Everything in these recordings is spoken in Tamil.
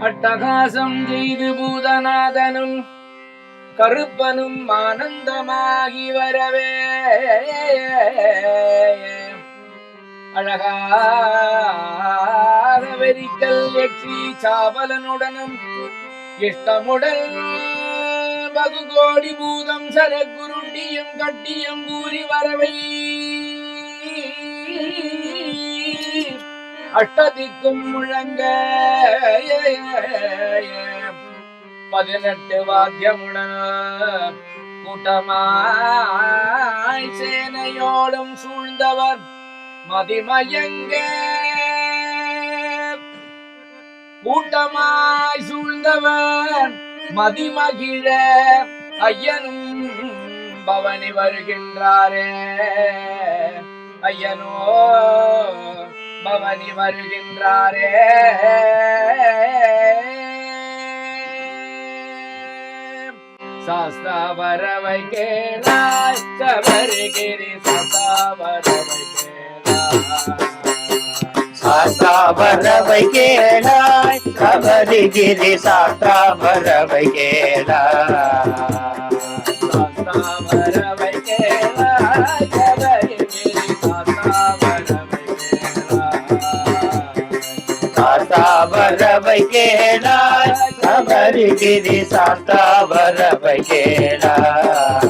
அட்டகாசம் செய்து பூதநாதனும் கருப்பனும் ஆனந்தமாகி வரவே. அழகாக வெறிக்கல் யக்ஷி சாவலனுடனும் இஷ்டமுடல் பகுகோடி பூதம் சரக்குருண்டியும் கட்டியம் கூறி வரவை. அட்டதிக்கும் முழங்க. பதினெட்டு வாத்தியமுடன். கூட்டமாய் சேனையோடும் சூழ்ந்தவர் மதிமயங்க. கூட்டமாய் சூழ்ந்தவர் மதிமகிழ ஐயனும் பவனி வருகின்றாரே. ஐயனோ பவனி வருகின்றாரே. சாஸ்தாவரவை கேளாய் சபரிகிரி சாஸ்தாவரவை கேளாய். சாஸ்தாபரவை கேளாய் கபரிகிரி சாஸ்தாபரவை கேளாய். சாஸ்தாபரவை கேளாய். கபரிகிரி சாஸ்தாபரவை கேளாய்.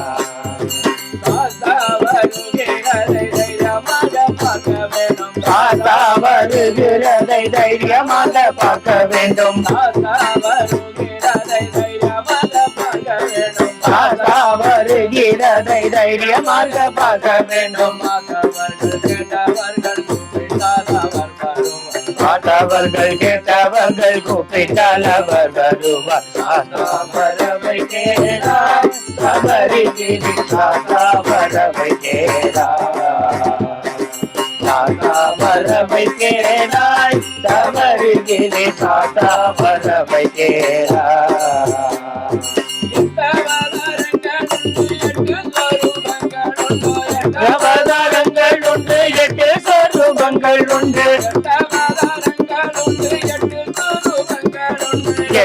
சாஸ்தாவருகிறதை தைரியமாக பார்க்க வேண்டும். சாஸ்தாவருகிறதை தைரியமாக பார்க்க வேண்டும். பார்த்தவர்கள் கேட்டவர்கள் கூப்பிட்டால் அவர் வருவார். சாஸ்தாவரவை கேளாய் கபரிகிரி சாஸ்தாவரவை கேளாய் சாஸ்தாவரவை கேளாய் கபரிகிரி சாஸ்தாவரவை கேளாய் பிரபதங்கள் உண்டு எட்டு சொரூபங்கள் உண்டு.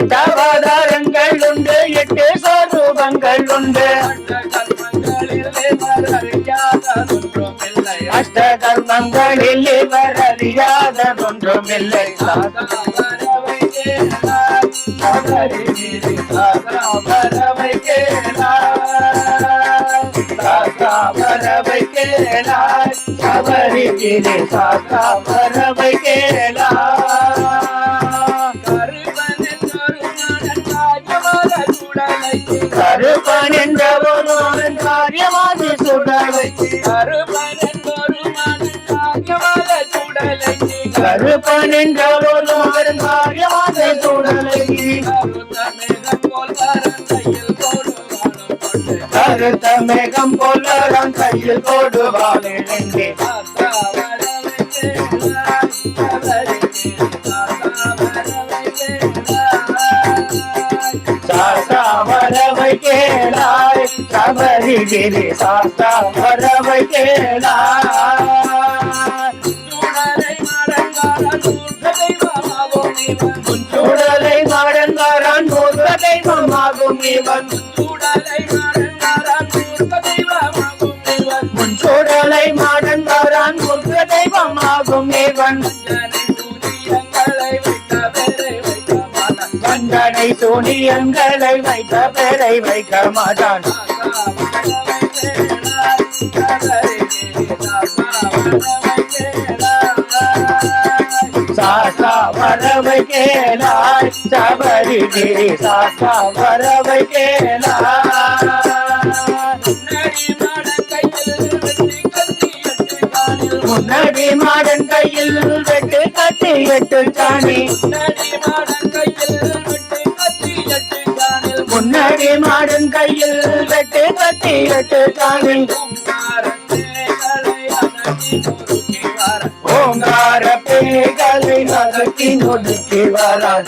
எட்டாவதாரங்கள் உண்டு எட்டு சொரூபங்கள் உண்டு அஷ்ட கர்மங்களில் இவர் அறியாததொன்றுமில்லை. பறவை கேளாய் பறவை கேளாய் கருப்பன் என்ற ஒரு காரியமாதி சுடலை. கருப்பன் என்ற ஒரு காரியமாதி சுடலை. கருத்த மேகம் போலரம் கையில் போடுவாளே சபரிகிரி சாஸ்தா வரவை கேளாய் சுடலை மாடன்காரன் மூத்த தெய்வமாகும் இவன். முன் சுடலை மாடன்காரன் மூத்த தெய்வமாகும் இவன். கண்டனை சூனியங்களை வைத்த பேரை வைக்க மாட்டான். வரவை கேளாய் சபரிகிரி சாஸ்தா வரவை கேளாய் முன்னாடி மாடன் கையில் வெட்டு கட்டி எட்டு காணி. முன்னடி மாடன் கையில் வெட்டு கட்டி எட்டு காணி. ஓங்கார பேய்களை கட்டி நொடுக்கி வரான்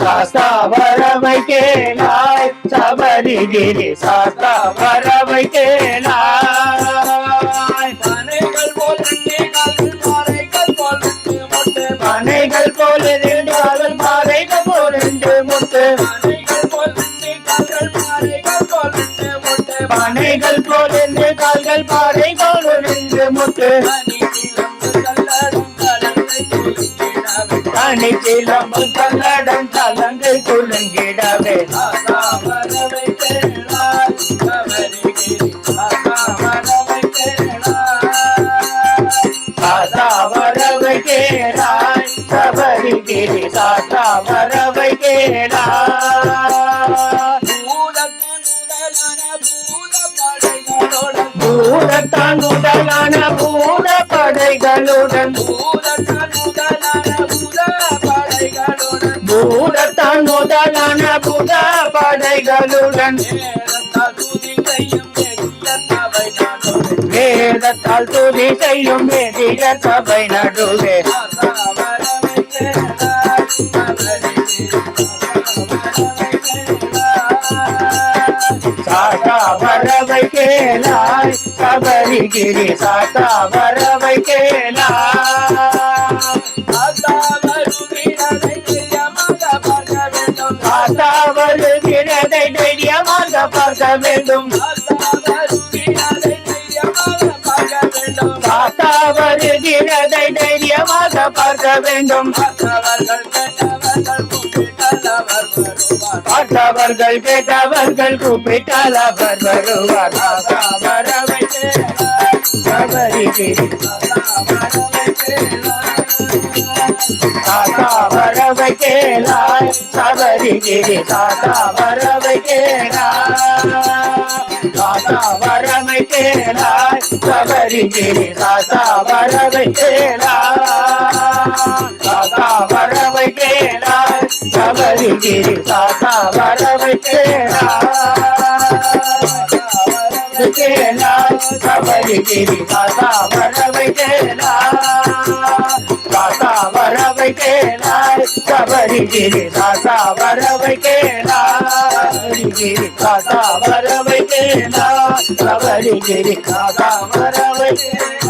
சாஸ்தா வரவை கேளாய் சபரிகிரி சாஸ்தா வரவை கேளாய் மனைகள் போல் மனைகள் போல் தனி சிலம்பு கல்லடம் தலங்கு குலுங்கிடவே படைகளுடன் பூதத்தான் முதலான புத படைகளுடன் வேதத்தால் துதி செய்யும் வேதிக சபை நடுவே கேளாய் சபரிகிரி சாத்தா வரவை கேளாய் சாத்தா வருகிறதை தைரியமாக பார்க்க வேண்டும். சாத்தா வருகிறதை தைரியமாக பார்க்க வேண்டும். பார்த்தவர்கள் கேட்டவர்கள் கூப்பிட்டால் அவர் வருவார். தாத்தா வரவை கேளாய் சபரிகிரி தாத்தா வரவை கேளாய் சபரிகிரி தாத்தா வரவை கேளாய் தாத்தா வரவை கேளாய் சபரிகிரி தாத்தா வரவை கேளாய். சபரிகிரி தாத்தா வரவை கேளாய் கேளாய் சபரிகிரி தாத்தா வரவை கேளாய் தாத்தா வரவை கேளாய் சபரிகிரி தாத்தா வரவை கேளாய் கிரி தாத்தா வரவை கேளாய் சபரிகிரி தாத்தா வரவை கேளாய்